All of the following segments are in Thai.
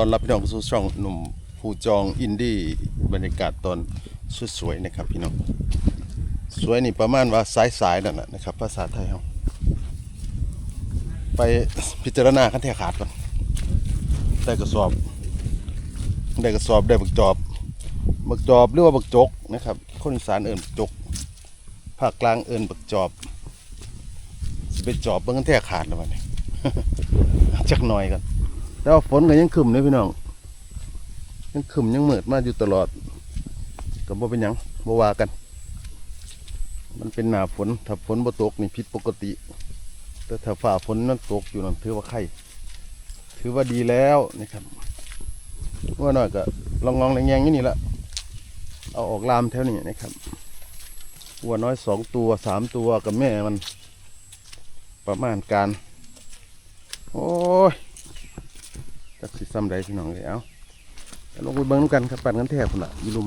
ตอนรับพี่น้องเข้าสู่ช่องหนุ่มผู้จองอินดี้บรรยากาศตอนสวยๆนะครับพี่น้องสวยนี่ประมาณว่าสายๆนั่นนะนะครับ ภาษาไทยเฮาไปพิจารณาขั้นแท้ขาดก่อนได้กระสอบ ได้กระสอบได้บักจอบ บักจอบหรือว่าบักจกนะครับคนอีสานเอิ่นบักจกภาคกลางเอิ่นบักจอบสิเป็นจอบเบิ่งกันแท้ขาดแล้ววันนี้จักหน่อยกัน แต่ว่าฝนก็ยังขึ้มเลยพี่น้อง ยังขึ้มยังเมืดมาอยู่ตลอดก็บ่เป็นหยังบ่ว่ากัน มันเป็นหนาฝน ถ้าฝนบ่ตกนี่ผิดปกติ แต่ถ้าฝ่าฝนมันตกอยู่นั่นถือว่าไข่ถือว่าดีแล้วนะครับว่าน้อยก็ลองงองแรงๆอย่างนี้ละเอาออกลามแถวนี้นะครับวัวน้อยสองตัวสามตัวกับแม่มัน ประมาณการ โอ้ย จักสิซ้ำใดพี่น้องเลยเอาเอาลงไปเบิ้งน้ำกันครับปั่นกันแทบพุ่นละยีลุม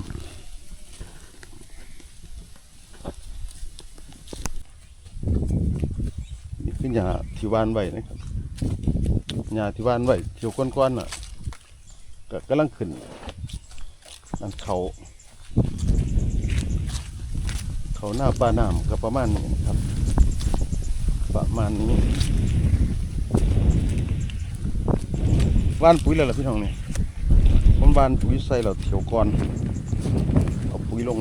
นี่คือหญ้าที่วานไว้นะครับหญ้าที่วานไว้เที่ยวก้อนๆน่ะก็กำลังขึ้นนั่นเขาเขาหน้าป้าน้ำก็ประมาณนี้นะครับ ประมาณนี้ วานปุ๋ยแล้วล่ะพี่น้องนี่ผมวานปุ๋ยใส่แล้วเถียวก่อนเอาปุ๋ยลง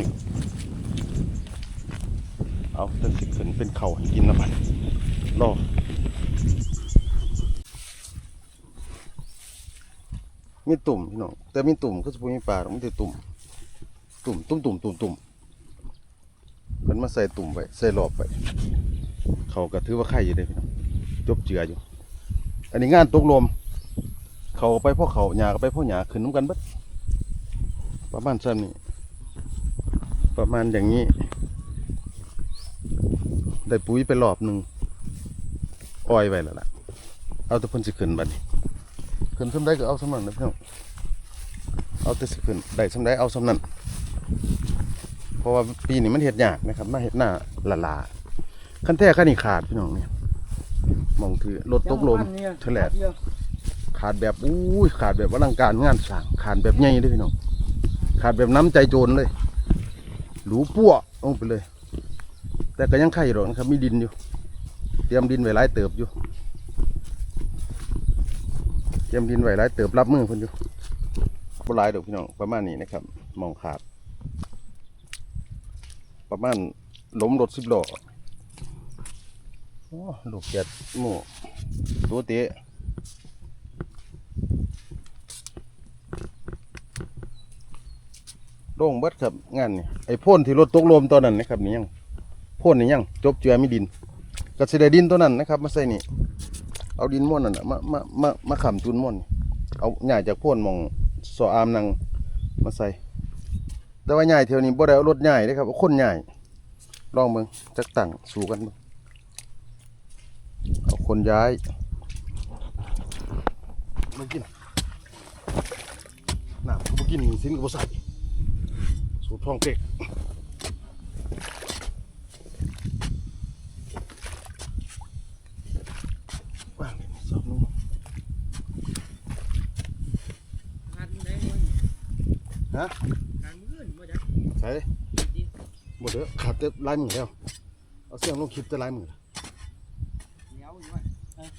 เอาจนสิขึ้นเป็นเข่าให้กินแล้วมันรอมีตุ่มพี่น้องแต่มีตุ่มก็จะพูดมีปลาหรอกมันจะตุ่มตุ่มตุ่มตุ่มตุ่มตุ่มมันมาใส่ตุ่มไว้ใส่รอบไว้เขาก็ถือว่าไข่อยู่ได้พี่น้องจบเจืออยู่ อันนี้งานตกลม เขาไปพ่อเขาหยาก็ไปพ่อหยาขึ้นน้ำกันเบัดประมาณซ้ำนี้ประมาณอย่างนี้ ได้ปุ๋ยไปรอบหนึ่งอ้อยไว้แล้วล่ะ เอาแต่เพิ่นสิขึ้นบัดนี้ขึ้นสำได้ก็เอาสำนั้นนะพี่น้องเอาแต่สิขึ้นได้สำได้เอาสำนั้นเพราะว่าปีนี้มันเห็ดยากนะครับมาเห็ดหน้าละลาขั้นแท้ขั้นนี้ขาดพี่น้องเนี่ยมองถือรถตกลมแฉลด ขาดแบบอู้ยขาดแบบอลังการงานสร้างขาดแบบใหญ่เลยพี่น้องขาดแบบน้ำใจโจรเลยหรูปั้วลงไปเลย แต่ก็ยังไข่หรอกนะครับมีดินอยู่ เตรียมดินไว้หลายเติบอยู่ เตรียมดินไว้หลายเติบรับมือเพิ่นอยู่บหลายดอกพี่น้องประมาณนี้นะครับมองขาด ประมาณล้มรถสิบล้อโอ้ลูกเกียดหมูตัวเตะ โด่งเบิดครับงานนี่ไอ้พ่นที่รถตกลมตอนนั้นนะครับนี่ยังพ่นนี่ยังจบเจือมีดินก็สิได้ดินตัวนั้นนะครับมาใส่นี่เอาดินม่วนนั่นน่ะมามามามาขำจุนม่วนเอาหญ้าจากพ่นมองสออามนังมาใส่แต่ว่าใหญ้าเที่ยวนี้บ่ได้เอารถใหญ่เด้ครับคนใหญ่ลองเบิ่งจักตั้งสู่กันเบิ่งเอาคนย้ายมากินน้ำก็บ่กินสินก็บ่ใส่ สูตรทองเป็กว่างเลยสอบนุ่มหันได้มั้งฮะหันมื้อนบ่จ้ะใส่หมดเด้อขาดแต่ลายมือแล้วเอาเสียงลงคลิปแต่ลายมือเหนียวอยู่ว่าเอ้ย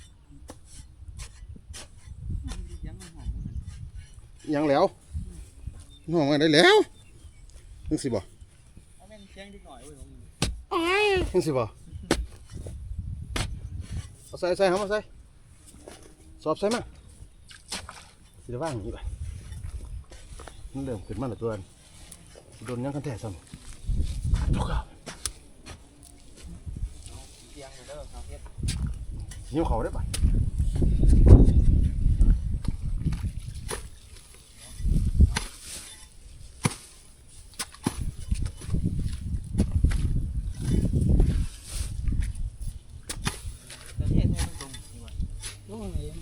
ยังไม่หอมเลยยังแล้วน้องมาได้แล้ว นึกสิบ่เอาแม่งแจ้งนิดหน่อยเว้ยผมนึกสิบ่เอาใส่ใส่เอามาใส่สอบใส่มาสิได้ว่างอย่างนี้ไปมันเริ่มขึ้นมาแล้วตัวนั้นโดนยังกันแท้ซ้ำทุกข์เตียงอยู่เด้อครับเพชรหิวเขาได้ปะ แต่เทศให้มันตรงนี่ว่าโอ้ย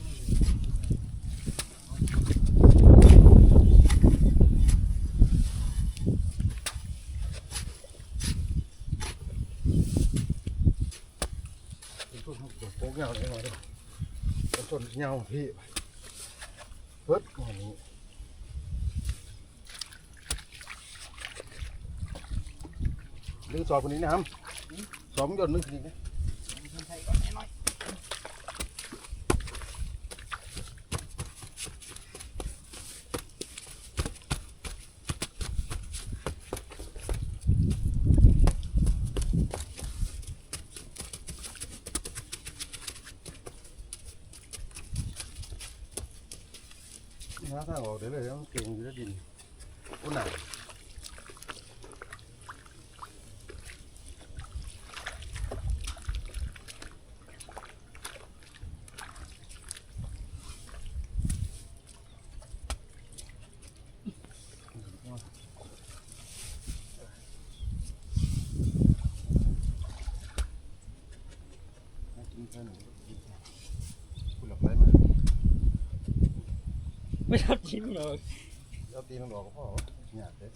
ต้นโป๊ก เงาเลยหน่อยเพี่เบิดอันนี้ดึงสอบคนนี้นะครับสอบมันหยดนึงคนนี้นะ ใส่ก่อนหน่อย หาทางออก เลยต้องเก่งอยู่แล้วดินอุ้นหนักคุณหลับไรมา ไม่ชอบกินเลยเอาตีมันออกก็พอหยาดเด็ด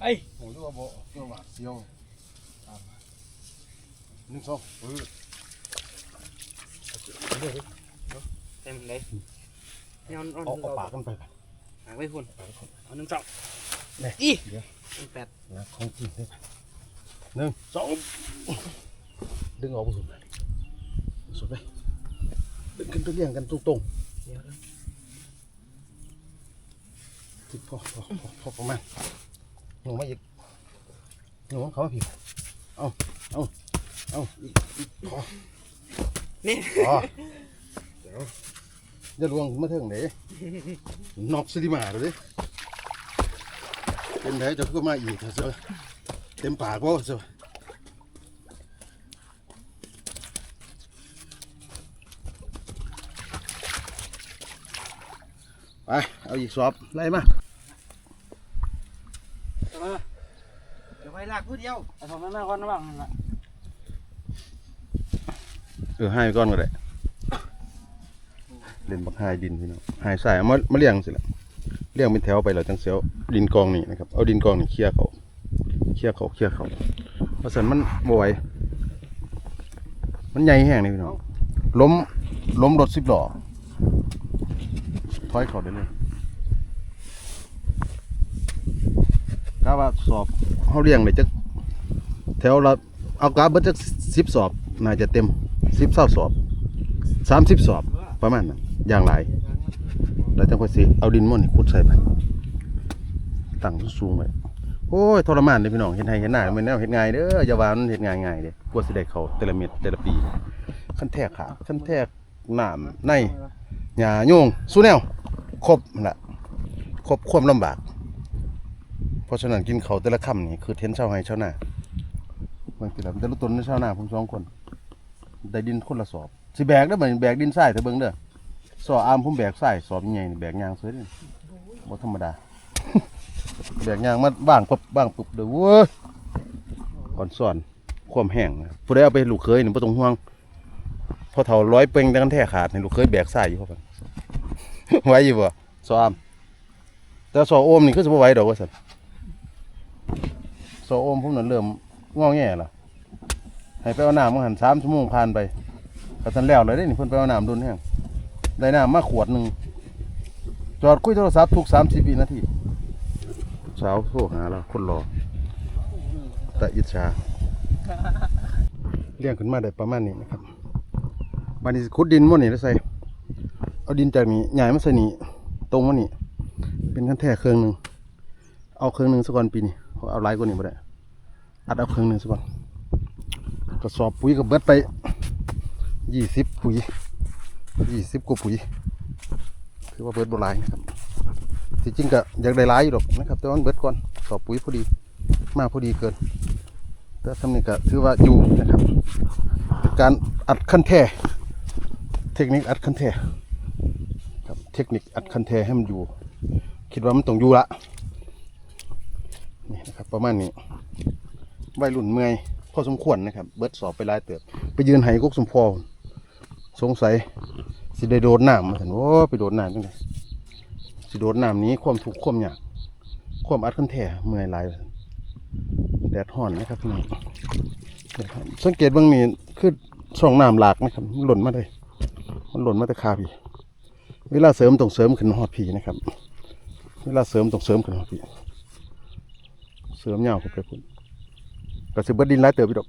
ไอ้โอ้ยว่าบ่เกี่ยวหวาดเสียวหนึ่งสองเออเต็มเลยเอาเอาเอาเอาปากกันไปหางไว้คุณเอาหนึ่งสองเนี่ยอีเดี๋ยวหนึ่งแปดนะของจริงเลยหนึ่งสองดึงออกไปสุดเลยสุดไปดึงขึ้นไปเรียงกันตรง เดี๋ยวนะๆติดพอพอพอพอประมาณหนูมาอีกหนูเขามาผิดเอาเอาเอาอีกอีกพอนี่พอเดี๋ยวจะลวงมาเถิงไหนนอกสิริมาเลยเป็นไงจะก็มาอีกเถอะเจ้าเต็มปากว่าเจ้า ไปเอาอีกสอบไล่มาเดี๋ยวไปลากผู้เดียวเอาสองนั้นหน้าก่อนนะบ้างนั่นแหละเออให้ก่อนก็ได้เล่นบักหายดินพี่น้องหายใส่เอามามาเลี้ยงสิละเลี้ยงเป็นแถวไปแล้วจังเสียวดินกองนี่นะครับเอาดินกองนี่เคลียร์เขาเคลียร์เขาเคลียร์เขาเพราะฉะนั้นมันบ่ไหวมันใหญ่แห้งนี่พี่น้องล้มล้มรถสิบล้อ ถอยเขาได้เลยกาว่าสอบเขาเลี้ยงเลยจักแถวละเอากาเบิดจักสิบสอบน่าจะเต็มสิบเศร้าสอบสามสิบสอบประมาณนั้นอย่างไรแล้วจังค่อยสิเอาดินม่อนนี่ขุดใส่ไปตั้งสูงไว้โอ้ยทรมานเลยพี่น้องเห็นไห้เห็นหน้าไมันแนวเห็นไงเด้ออย่าว่ามันเห็นไง่ายๆเด้กว่าสิได้เขาแต่ละเม็ดแต่ละปีขั้นแทกขาขั้นแทกหน้ำในหญ้าโยงสู้แนว ครบนั่นละครบความลำบาก เพราะฉะนั้นกินเขาแต่ละคำนี่คือเทนเชาวไห้เชาวนาบางทีแล้วแต่ละตนในชาวนาผมสองคน ได้ดินคนละสอบสิแบกได้เหมือนแบกดินทรายเถอะเบิ่งเด้อสอบอามผมแบกทรายสอบใหญ่แบกยางสวยเด้อบ่ธรรมดาแบกยางมาบ้างปุ๊บบ้างปุ๊บเด้อเว้ยก่อนสอนความแห้งผู้ใดเอาไปห้ลูกเคยนี่บ่ต้องห่วงพอเฒ่าร้อยเป่งแต่กันแท้ขาดให้ลูกเคยแบกทรายอยู่เข้า ไหวอยู่บ่สอบอามแต่สอโอมนี่คือสิบ่ไหวดอกว่าซั่นสอโอมผมนั่นเริ่มงอแงแล้วให้ไปเอาน้ำมาหันสามชั่วโมงผ่านไปก็ทันแล้วเลยได้นี่เพิ่นไปเอาน้ำดุนแห้งได้น้ำมาขวดหนึ่งจอดคุยโทรศัพท์ทุกสามสิบวินาทีสาวโทรหาเราคนรอแต่อิจฉาเลี้ยงขึ้นมาได้ประมาณนี้นะครับบานนี้ขุดดินมั่นี่แล้วใส่ เอาดินจากนี้ใหญ่มาใส่นี่ตรงมานี่เป็นขั้นแท้เครื่องหนึ่งเอาเครื่องหนึ่งสักก่อนปีนี้เอาลายกว่านี้ไม่ได้อัดเอาเครื่องหนึ่งสักก่อนกระสอบปุ๋ยก็เบิดไปยี่สิบปุ๋ยยี่สิบกว่าปุ๋ยคือว่าเบิดบ่หลายนะครับจริงก็อยากได้หลายอยู่ดอกนะครับ แต่ว่ามันเบิดก่อนสอบปุ๋ยพอดีมากพอดีเกินแต่ทำนี่ก็ถือว่าอยู่นะครับ การอัดคันแท่เทคนิคอัดคันแท่ครับ เทคนิคอัดคันแทให้มันอยู่ คิดว่ามันต้องอยู่ละนี่นะครับ ประมาณนี้วัยรุ่นเมื่อยพอสมควรนะครับ เบิดสอบไปลายเติบ ไปยืนไหกุกสมพอสงสัยสิได้โดดน้ำมาสันโอ้ไปโดดน้ำจังไงสิโดดน้ำนี้ความทุกข์ความยากความอัดขันแท่เมื่อยหลายแดดห่อนนะครับพี่น้องแดดฮ้อนสังเกตบางนี่คือช่องน้ำหลากนะครับมันหล่นมาเลย มันหล่นมาแต่คาพี่ เวลาเสริมต้องเสริมขึ้นฮอดผีนะครับ เวลาเสริมต้องเสริมขึ้นฮอดผีเสริมยาขึ้นไปพุ่นก็สิเบิดดินหลายเติบอีดอก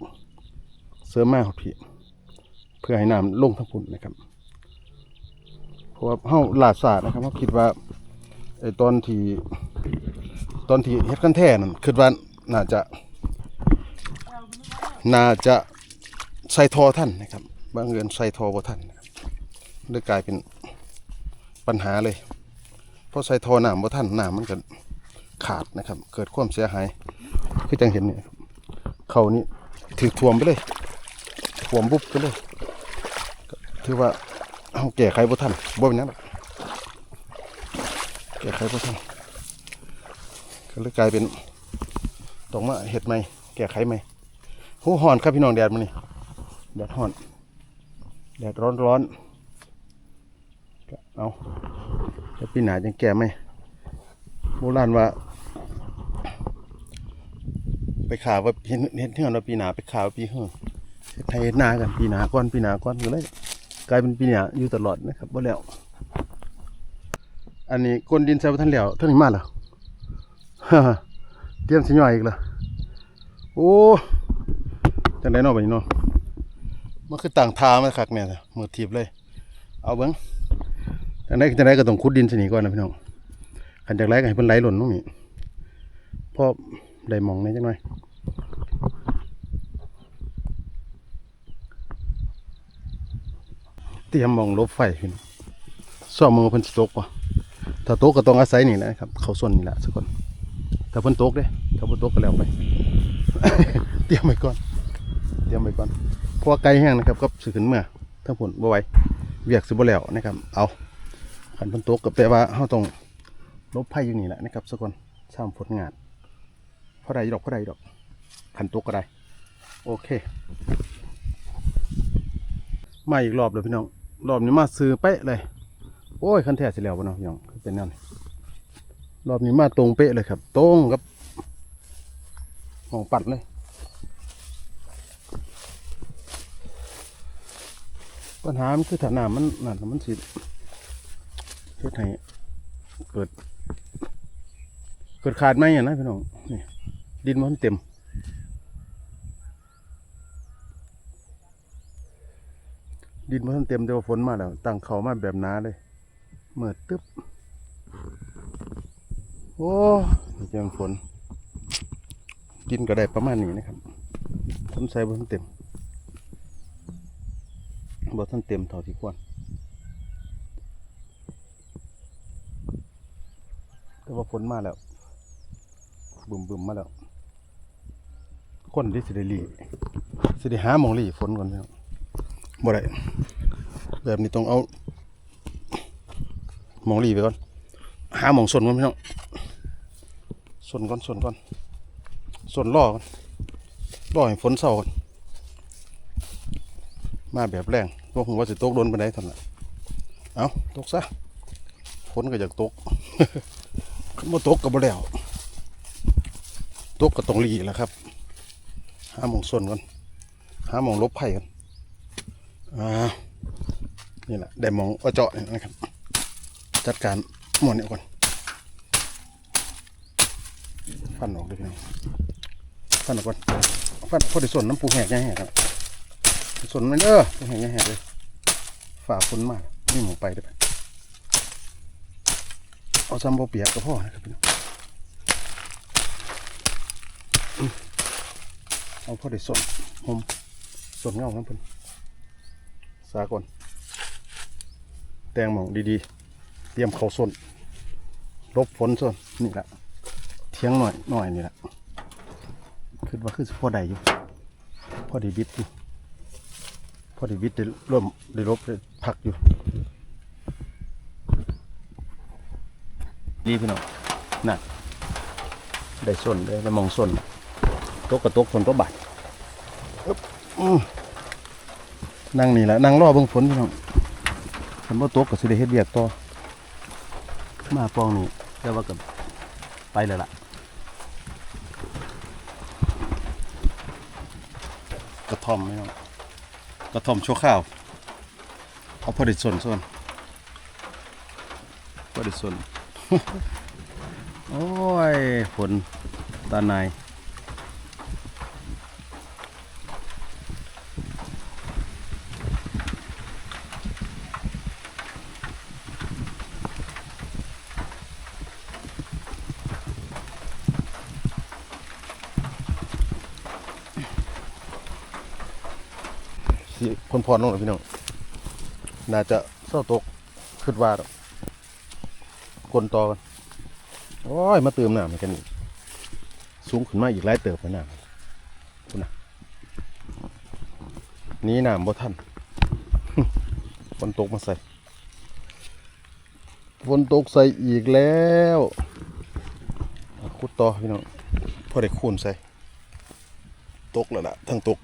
เสริมมาฮอดผีเพื่อให้น้ำลงทั้งพุ่นนะครับเพราะว่าเฮาลาดศาสาดนะครับเฮาคิดว่าไอ้ตอนที่ตอนที่เฮ็ดกันแท้นั่นคิดว่าน่าจะ น่าจะใส่ทอท่านนะครับ บางเงินใส่ทอบ่ท่านนะครับเลยกลายเป็น ปัญหาเลย เพราะใส่ทอน้ำบ่ท่านน้ำมันก็ขาดนะครับ เกิดความเสียหาย คือจังเห็นเนี่ยเขานี่ถือท่วมไปเลยท่วมบุบไปเลยถือว่าเอาแก้ไขบ่ท่านบ่เป็นยังหรอกแก้ไขบ่ท่านก็เลยกลายเป็นต้องมาเฮ็ดใหม่แก้ไขใหม่หูห่อนครับพี่น้องแดดมันนี่แดดห่อน แดดร้อนร้อน เอาจะปีหนาจังแก่ไหมโบราณว่า ไปข่าวว่าเห็นเห็นเทื่อนว่าปีหนาไปข่าวว่าปีเฮือไทยเฮ็ดนากันปีหนาก้อนปีหนาก้อนก็เลยกลายเป็นปีหนาอยู่ตลอดนะครับบ่แล้ว อันนี้ก้นดินใส่บ่ทันแล้วท่านี้มาแล้วเตรียมสิย่อยอีกแล้วโอ้จังไดเนาะบัดนี้เนาะมันคือต่างทามาคักเนี่ยมือถีบเลย เอาเบิ่ง จังไดจังไดก็ต้องขุดดินสนี่ก่อนนะพี่น้องคันจากไรก็ให้เพิ่นไหลหล่นลงนี่พอได้มองนี่จังหน่อยเตรียมมองลบไฟพี่น้องซ่อมมือเพิ่นสิตกบ่ถ้าโตกก็ต้องอาศัยนี่นะครับ เขาส่วนนี่แหละสักคนถ้าเพิ่นตกเด้ถ้าบ่ตกก็แล้วไป เตรียมไว้ก่อน เตรียมไว้ก่อนเพราะว่าไกลแห้งนะครับก็สืขึ้นเมื่อทั้งผลบ่ไหวเวียกสิบ่แล้วนะครับ เอา ขันพันตกก็แปลว่าเฮาต้องลบไพ่อยู่นี้แหละนะครับสักคนสร้างผลงานเพราะใดดอกเพราะใดดอกขันตกก็ได้โอเค มาอีกรอบเลยพี่น้อง รอบนี้มาซื้อเป๊ะเลย โอ้ยคันแท้สิแล้วบ่เนาะพี่น้องคือเป็นแนั่นรอบนี้มาตรงเป๊ะเลยครับ ตรงกับหมองปัดเลยปัญหามันคือถ้านมันนั่นน่ะมันสิ เฮ็ดให้เกิด เกิดขาดไหมอะนะพี่น้องนี่ดินมันเต็ม ดินมันเต็มแต่ว่าฝนมาแล้วตั้งเขามาแบบหนาเลยเมื่อตึ๊บโอ้ยจังฝนกินก็ได้ประมาณนี้นะครับฝนใส่บนเต็มบ่ท่านเต็มเท่าที่ควร แต่ว่าฝนมาแล้วบึมบึมมาแล้ว คนที่สิได้หลีสิได้หาหมองลีฝนก่อนพี่น้องบ่ได้แบบนี้ต้องเอาหมองลีไปก่อน หาหมองสนก่อนพี่น้องสนก่อนสนก่อนสนล่อก่อนล่อให้ฝนเศร้าก่อนมาแบบแรงพวกผมว่าสิตกโดนไปได้ทันละเอาตกซะฝนก็อยากตก มาตกกับบ่แล้วตกก็ต้องลีแล้วครับห้ามองส่วนก่อนห้ามองลบไผ่กันอ่านี่แหละได้มองเอาเจาะนะครับ จัดการหมดเนี่ยก่อนฟันออกเลยพี่น้องฟันออกก่อนฟันพอด้ส่วนน้ำปูแหกแห้งครับสนมันเด้อป็นแห่งแห่งเลยฝ่าฝนมากนี่หมูไปได้ไป เอาซ้ำบ่เปียกก็พอนะครับเอาพอได้สนหอมสนเงาครับเพิ่อนสาก่อนแตงหมองดีๆ เตรียมเขาสนลบฝนส่วนนี่แหละเทียงหน่อยหน่อยนี่แหละคิดว่าคือสิพอได้อยู่พอดีบิดอยู่พอดีวิทย์ได้ร่วมได้รบได้พักอยู่ ดีพี่น้องน่ะได้ส่วนได้ได้มองส่วนตกกระตกฝนก็บาดอึ๊บนั่งนี่แหละนั่งรอเบิ่งฝนพี่น้องฝนบ่ตกก็สิได้เฮ็ดเวียกต่อมาปองนี่แต่ว่าก็ไปแล้วล่ะกระท่อมพี่น้องกระท่อมชั่วข้าวเอาพอดีส่วนส่วนบ่ได้สน โอ้ยฝนตาในสิคนพรน้องหน่อยพี่น้อง น่าจะเศร้าตกคิดว่าดอก คนต่อกันโอ้ย มาเติมน้ำให้กันอีกสูงขึ้นมาอีกหลายเติบไปน้ำคุณนะหนี้น้ำบ่ทันฝนตกมาใส่ฝนตกใส่อีกแล้วขุดต่อพี่น้องพอได้คูนใส่ ตกแล้วล่ะทั้งตก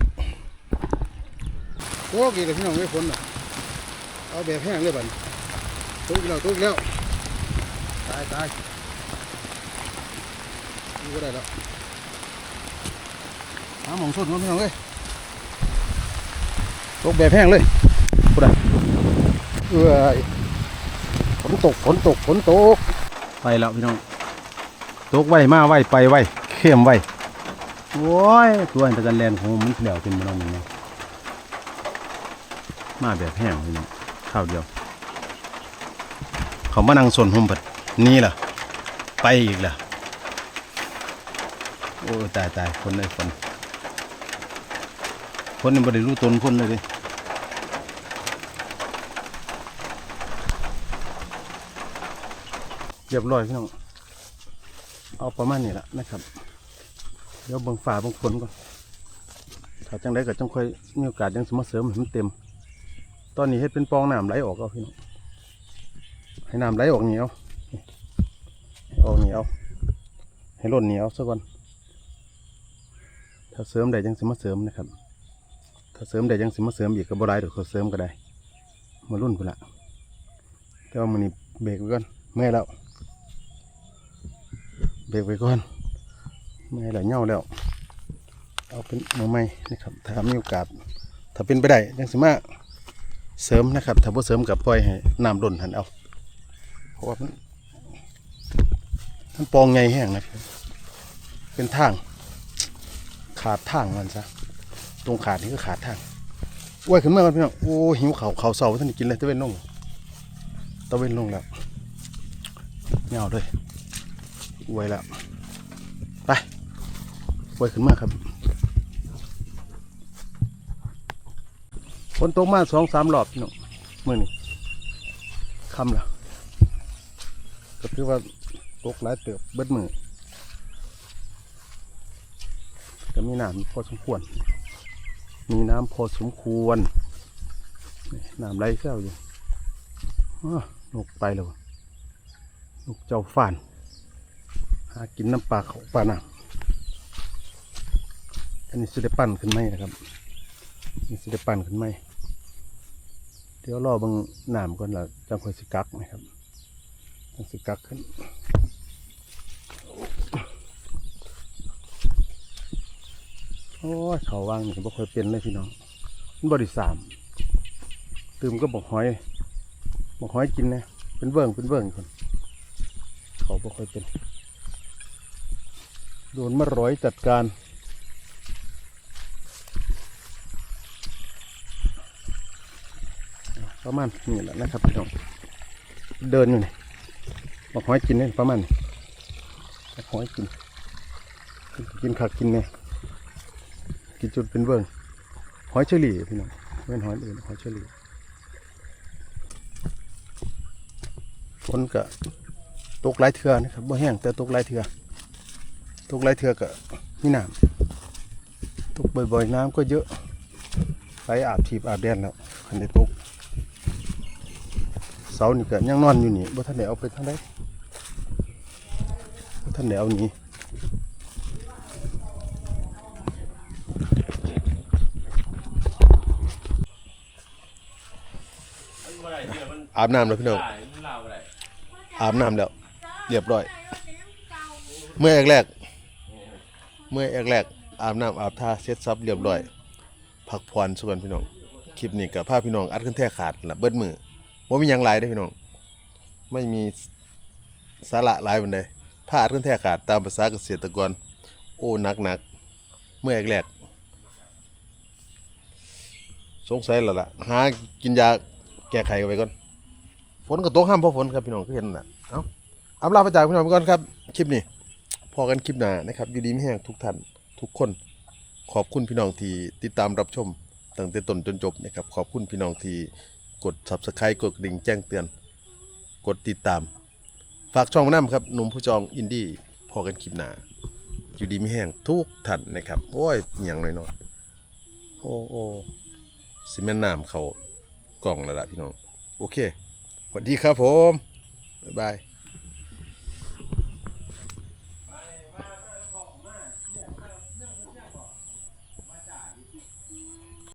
โอ้กี่กับพี่น้องไม่พ้นอะเอาแบบแห้งเลยบัดตกแล้วตกแล้วายตายนี่ก็ได้แล้วหาหมองสดมาพี่น้องเอ้ยตกแบบแห้งเลยพูไดอะเอ้ยฝนตกฝนตกฝนตก ไปแล้วพี่น้อง ตกไว้มาไว้ไปไว้เข้มไวโอ้ย ตัวอันตะกันแลนของมันเดี่ยวเป็นมันเอาหนึ่งเนาะมาแบบแห้งเลยนี่ข้าวเดียว เขามานั่งสนหุ่มปิด นี่ล่ะไปอีกล่ะโอ้ตายตายคนเลยคนคนนี่บ่ได้รู้ตนคนเลยดิเรียบร้อยพี่น้อง เอาประมาณนี้ละนะครับ เดี๋ยวบิ่งฝ่าบิ่งฝนก่อน ถ้าจังได้ก็จังค่อยมีโอกาสยังสมาเสริมให้มันเต็ม ตอนนี้เฮ็ดเป็นปองน้ำไหลออกเอาพี่น้อง ให้น้ำไหลออกเหนียวให้ ออกเหนียวให้ล้นเหนียวซะก่อน ถ้าเสริมได้ยังสิมาเสริมนะครับ ถ้าเสริมได้ยังสิมาเสริมอีกก็บ่ได้ดอกเขาเสริมก็ได้มารุ่นพุ่นละแต่ว่ามันนี่เบรกไว้ก่อนเมื่อยแล้วเบรกไว้ก่อนเมื่อยแล้วเหงาแล้วเอาเป็นมือใหม่นะครับถ้ามีโอกาสถ้าเป็นไปได้ยังสิมาเสริมนะครับ ถ้าบ่เสริมกับปล่อยให้น้ำล้นหันเอาเพราะว่า มันปองไงแห้งนะพี่เป็นทาง ขาดทางมันซะตรงขาดนี่ก็ขาดทางอ้วยขึ้นมากันพี่น้องโอ้หิวเขาวเขาวเสาท่านกินเลยตะเวนลงตะเวนลงแล้วเงาด้วยอ้วยแล้วไปอ้วยขึ้นมาครับฝนตกมาสองสามรอบพี่น้องมื่อนี้คำละก็คือว่า ตกหลายเติบเบิดมือก็มีน้ำพอสมควร มีน้ำพอสมควรน้ำไหลเชี่ยวอยู่อ้อนกไปแล้วนกเจ้าฟ่าน หากินน้ำปลาเขาปลาน้ำอันนี้สิได้ปั่นขึ้นไหมนะครับนี่สิได้ปั่นขึ้นไหมเดี๋ยวรอบางน้ำก่อนละจังค่อยสิกักนะครับจังสิกักขึ้น โอ้ยเขาวางนี่ก็บ่ค่อยเป็นเลยพี่น้องมันบริสามตื่มก็บอกหอยบอกหอยกินนะเป็นเบิ่งเป็นเบิ่งคนเขาบ่ค่อยเป็นโดนมาร้อยจัดการประมาณนี้แหละนะครับพี่น้องเดินอยู่นี่บอกหอยกินเนี่ยประมาณนี้บอกหอยกิน กินขักกินเนี่ย กินจุดเป็นเบิ้งหอยเชอรี่พี่น้องไม่เป็นหอยอื่นหอยเชอรี่ฝนก็ตกหลายเทือนะครับบ่แห้งแต่ตกหลายเทือตกหลายเทือก็มีน้ำตกบ่อยๆน้ำก็เยอะไปอาบทีบอาบแดนแล้วคันได้ตกเสานี่ก็ยังนอนอยู่นี่บ่ทันได้เอาไปทางใดบ่ทันได้เอานี อาบน้ำแล้วพี่น้องอาบน้ำแล้ว เรียบร้อย เมื่อแรกๆเมื่อแรกๆอาบน้ำอาบท่าเซ็ตซับเรียบร้อย พักผ่อนส่วนพี่น้อง คลิปนี้กับภาพพี่น้องอัดขึ้นแท้ขาดละเบิดมือว่ามีหยังหลายได้อพี่น้อง ไม่มีสาระหลายบันไดพลาดกันแท้ขาดตามภาษาเกษตรกร โอ้หนักหนักๆเมื่อแรกๆสงสัยแล้วล่ะหากินยาแก้ไขกันไปก่อน ฝนก็ตกห้ามเพราะฝนครับพี่น้องก็เห็นน่ะเอาอำลาไปจากพี่น้องไปก่อนครับ คลิปนี้ พอกันคลิปหน้านะครับ อยู่ดีไม่แห้งทุกท่านทุกคน ขอบคุณพี่น้องที่ติดตามรับชมตั้งแต่ต้นจนจบนะครับ ขอบคุณพี่น้องที่กด subscribe กดกระดิ่งแจ้งเตือน กดติดตาม ฝากช่องน้ำครับหนุ่มผู้จองอินดี้พอกันคลิปหน้าอยู่ดีไม่แห้งทุกท่านนะครับ โอ้ยอย่างน้อยๆโอ้โอ้สิแม่นน้ำเขากล่องแล้วล่ะพี่น้อง โอเค สวัสดีครับผม บ๊ายบาย